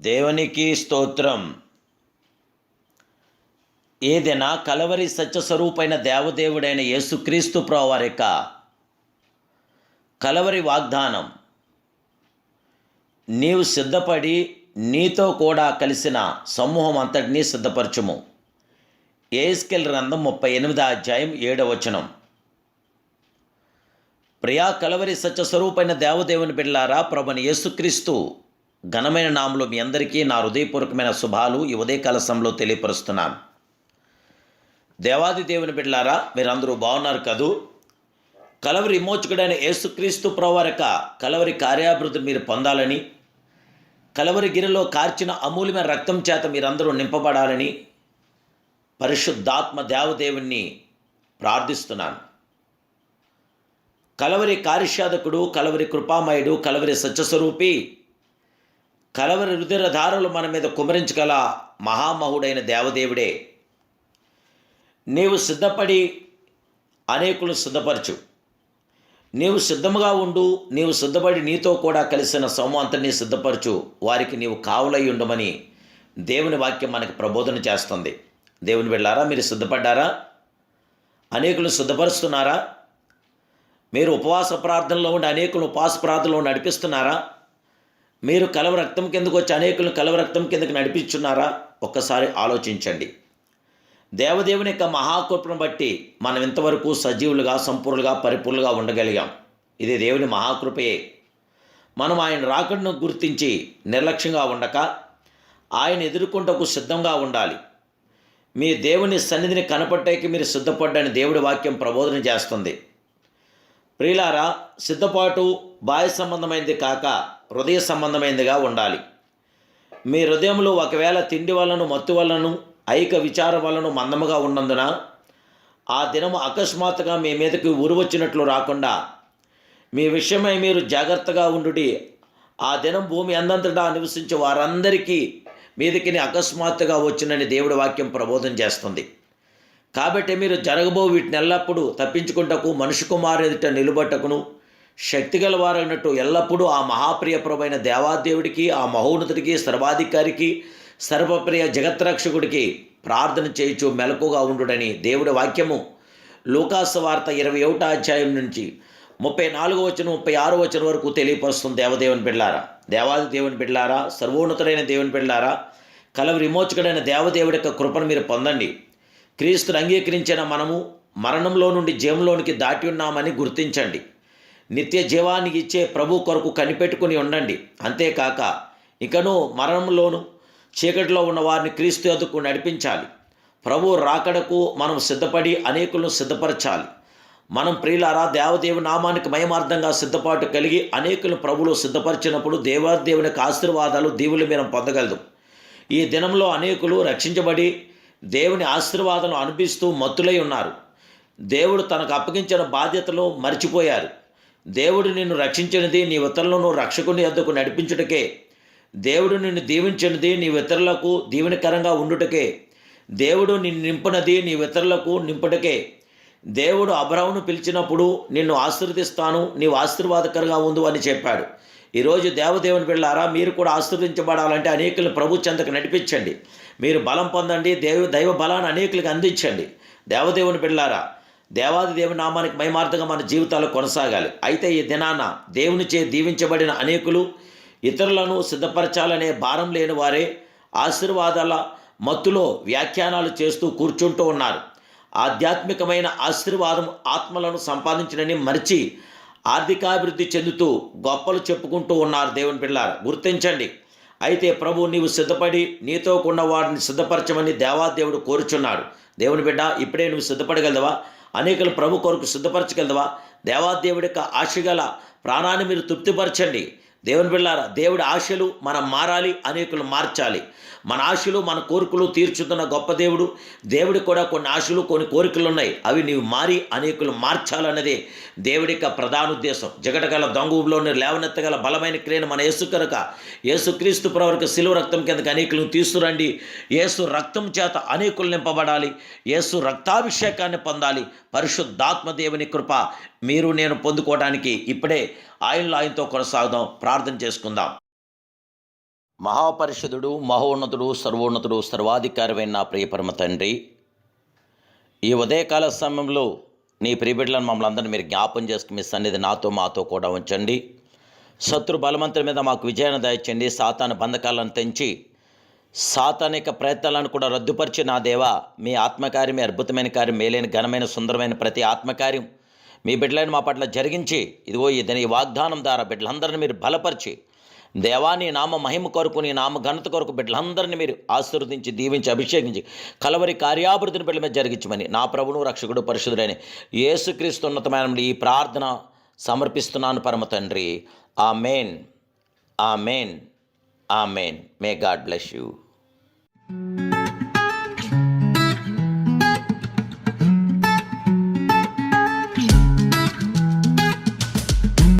దేవునికి స్తోత్రం. ఏదైనా కలవరి సత్యస్వరూపైన దేవదేవుడైన యేసుక్రీస్తు ప్రవారిక కలవరి వాగ్దానం నీవు సిద్ధపడి నీతో కూడా కలిసిన సమూహం అంతటినీ సిద్ధపరచుము. ఏఎస్కెల్ గ్రంథం ముప్పై ఎనిమిది అధ్యాయం ఏడవచనం ప్రియా కలవరి సత్యస్వరూపైన దేవదేవుని బిళ్ళారా ప్రభుని యేసుక్రీస్తు ఘనమైన నామలో మీ అందరికీ నా హృదయపూర్వకమైన శుభాలు ఈ ఉదయకాల సమయంలో తెలియపరుస్తున్నాను. దేవాది దేవుని బిడ్లారా మీరందరూ బాగున్నారు కదూ? కలవరి విమోచకుడైన యేసుక్రీస్తు ప్రవారక కలవరి కార్యాభివృద్ధి మీరు పొందాలని కలవరి గిరిలో కార్చిన అమూల్యమైన రక్తం చేత మీరందరూ నింపబడాలని పరిశుద్ధాత్మ దేవదేవుణ్ణి ప్రార్థిస్తున్నాను. కలవరి కార్యసాధకుడు కలవరి కృపామయుడు కలవరి సత్యస్వరూపి కలవరి రుధిరధారలు మన మీద కుమరించగల మహామహుడైన దేవదేవుడే. నీవు సిద్ధపడి అనేకులు సిద్ధపరచు. నీవు సిద్ధముగా ఉండు నీవు సిద్ధపడి నీతో కూడా కలిసిన సౌమంతని సిద్ధపరచు. వారికి నీవు కావులై ఉండమని దేవుని వాక్యం మనకు ప్రబోధన చేస్తుంది. దేవుని వెళ్ళారా మీరు సిద్ధపడ్డారా? అనేకులు సిద్ధపరుస్తున్నారా? మీరు ఉపవాస ప్రార్థనలో ఉండి అనేకులు ఉపవాస ప్రార్థనలో నడిపిస్తున్నారా? మీరు కలవ రక్తం కిందకు వచ్చి అనేకులు కలవ రక్తం కిందకు నడిపించున్నారా ఒక్కసారి ఆలోచించండి. దేవదేవుని యొక్క మహాకృపను బట్టి మనం ఇంతవరకు సజీవులుగా సంపూర్ణులుగా పరిపూర్ణులుగా ఉండగలిగాం. ఇది దేవుని మహాకృపయే మనం ఆయన రాకడను గుర్తించి నిర్లక్ష్యంగా ఉండక ఆయన ఎదుర్కొంటకు సిద్ధంగా ఉండాలి. మీ దేవుని సన్నిధిని కనపట్టేకి మీరు సిద్ధపడ్డని దేవుడి వాక్యం ప్రబోధన చేస్తుంది. ప్రియులారా సిద్ధపాటు బాహ్య సంబంధమైనది కాక హృదయ సంబంధమైనదిగా ఉండాలి. మీ హృదయంలో ఒకవేళ తిండి వలన మత్తు వలన ఐక విచారం వలన మందముగా ఉన్నందున ఆ దినము అకస్మాత్తుగా మీ మీదకి ఉరువచ్చినట్లు రాకుండా మీ విషయమై మీరు జాగ్రత్తగా ఉండుడి. ఆ దినం భూమి అందంతటా నివసించే వారందరికీ మీదకి అకస్మాత్తుగా వచ్చినని దేవుడి వాక్యం ప్రబోధం చేస్తుంది. కాబట్టి మీరు జరగబో వీటిని ఎల్లప్పుడూ తప్పించుకుంటకు మనిషి కుమారు ఎదుట నిలబట్టకును శక్తిగల వారైనట్టు ఎల్లప్పుడూ ఆ మహాప్రియప్రమైన దేవాదేవుడికి ఆ మహోన్నతుడికి సర్వాధికారికి సర్వప్రియ జగత్రక్షకుడికి ప్రార్థన చేయించు మెలకుగా ఉండుడని దేవుడి వాక్యము. లూకాసు వార్త ఇరవై ఒకటో అధ్యాయం నుంచి ముప్పై నాలుగో వచ్చిన ముప్పై ఆరో వచ్చిన వరకు తెలియపరుస్తుంది దేవదేవుని బిడ్లారా. దేవాది దేవుని బిడ్లారా సర్వోన్నతుడైన దేవుని బిడ్లారా కల విమోచకుడైన దేవదేవుడి యొక్క కృపను మీరు పొందండి. క్రీస్తుని అంగీకరించిన మనము మరణంలో నుండి జీవంలోనికి దాటి ఉన్నామని గుర్తించండి. నిత్య జీవానికి ఇచ్చే ప్రభు కొరకు కనిపెట్టుకుని ఉండండి. అంతేకాక ఇకను మరణంలోను చీకటిలో ఉన్న వారిని క్రీస్తు ఎదుకు నడిపించాలి. ప్రభు రాకడకు మనం సిద్ధపడి అనేకులను సిద్ధపరచాలి. మనం ప్రియులారా దేవదేవి నామానికి మయమార్థంగా సిద్ధపాటు కలిగి అనేకులను ప్రభులు సిద్ధపరిచినప్పుడు దేవాదేవుని యొక్క ఆశీర్వాదాలు దీవులు మీరు పొందగలదు. ఈ దినంలో అనేకులు రక్షించబడి దేవుని ఆశీర్వాదం అనిపిస్తూ మత్తులై ఉన్నారు. దేవుడు తనకు అప్పగించిన బాధ్యతలు మర్చిపోయారు. దేవుడు నిన్ను రక్షించినది నీ ఇతరులను రక్షకుని అద్దకు నడిపించుటకే. దేవుడు నిన్ను దీవించినది నీ ఇతరులకు దీవెనకరంగా ఉండుటకే. దేవుడు నిన్ను నింపునది నీ ఇతరులకు నింపుటకే. దేవుడు అబ్రహమును పిలిచినప్పుడు నిన్ను ఆశీర్వదిస్తాను నీవు ఆశీర్వాదకరంగా ఉండు అని చెప్పాడు. ఈరోజు దేవదేవుని పిల్లారా మీరు కూడా ఆశీర్వదించబడాలంటే అనేకులను ప్రభు చెంతకు నడిపించండి. మీరు బలం పొందండి దేవ దైవ బలాన్ని అనేకులకు అందించండి. దేవదేవుని పిల్లారా దేవాది దేవుని నామానికి మైమార్థంగా మన జీవితాలు కొనసాగాలి. అయితే ఈ దినాన దేవునిచే దీవించబడిన అనేకులు ఇతరులను సిద్ధపరచాలనే భారం లేని వారే ఆశీర్వాదాల మత్తులో వ్యాఖ్యానాలు చేస్తూ కూర్చుంటూ ఉన్నారు. ఆధ్యాత్మికమైన ఆశీర్వాదం ఆత్మలను సంపాదించడని మరిచి ఆర్థికాభివృద్ధి చెందుతూ గొప్పలు చెప్పుకుంటూ ఉన్నారు దేవుని పిల్లారు గుర్తించండి. అయితే ప్రభు నీవు సిద్ధపడి నీతో ఉన్న వారిని సిద్ధపరచమని దేవాదేవుడు కోరుచున్నాడు. దేవుని బిడ్డ ఇప్పుడే నువ్వు సిద్ధపడగలవా? అనేకలు ప్రభు కొరకు సిద్ధపరచగలవా దేవాదేవుడి యొక్క ఆశగల ప్రాణాన్ని మీరు తృప్తిపరచండి. దేవుని బిళ్ళారా దేవుడి ఆశలు మనం మారాలి అనేకులు మార్చాలి. మన ఆశలు మన కోరికలు తీర్చుతున్న గొప్ప దేవుడు. దేవుడికి కూడా కొన్ని ఆశలు కొన్ని కోరికలు ఉన్నాయి అవి నీవు మారి అనేకులు మార్చాలన్నదే దేవుడి యొక్క ప్రధాన ఉద్దేశం. జగటగల దొంగలోని లేవనెత్తగల బలమైన క్రియను మన యేసు కనుక యేసుక్రీస్తు ప్రవరకు శిలువ రక్తం కిందకి అనేకులను తీసుకురండి. యేసు రక్తం చేత అనేకులు నింపబడాలి. యేసు రక్తాభిషేకాన్ని పొందాలి. పరిశుద్ధాత్మ దేవుని కృప మీరు నేను పొందుకోవడానికి ఇప్పుడే ఆయనలో ఆయనతో కొనసాగుదాం ప్రార్థన చేసుకుందాం. మహాపరిషదుడు మహోన్నతుడు సర్వోన్నతుడు సర్వాధికారమైన నా ప్రియపరమ తండ్రి ఈ ఉదయకాల సమయంలో నీ ప్రియబిడ్డలను మమ్మల్ని అందరినీ మీరు జ్ఞాపం చేసుకుని మీ సన్నిధి నాతో మాతో కూడా ఉంచండి. శత్రు బలవంతుల మీద మాకు విజయాన్ని దయచండి సాతాను బంధకాలను తెంచి సాతానిక ప్రయత్నాలను కూడా రద్దుపరిచి నా దేవా మీ ఆత్మకార్యం మీ అద్భుతమైన కార్యం మేలైన ఘనమైన సుందరమైన ప్రతి ఆత్మకార్యం మీ బిడ్డలను మా పట్ల జరిగించి ఇదిగో ఇదని వాగ్దానం ద్వారా బిడ్డలందరినీ మీరు బలపరిచి దేవా నీ నామ మహిమ కొరకు నీ నామ ఘనత కొరకు బిడ్డలందరినీ మీరు ఆశీర్వదించి దీవించి అభిషేకించి కలవరి కార్యాభివృద్ధిని బిడ్డ మీద జరిగించమని నా ప్రభును రక్షకుడు పరిశుద్ధుడైన యేసుక్రీస్తు ఉన్నతమైన ఈ ప్రార్థన సమర్పిస్తున్నాను పరమ తండ్రి. ఆ మెయిన్ ఆ మెయిన్ ఆ మెయిన్ మే గాడ్ బ్లెస్ యూ.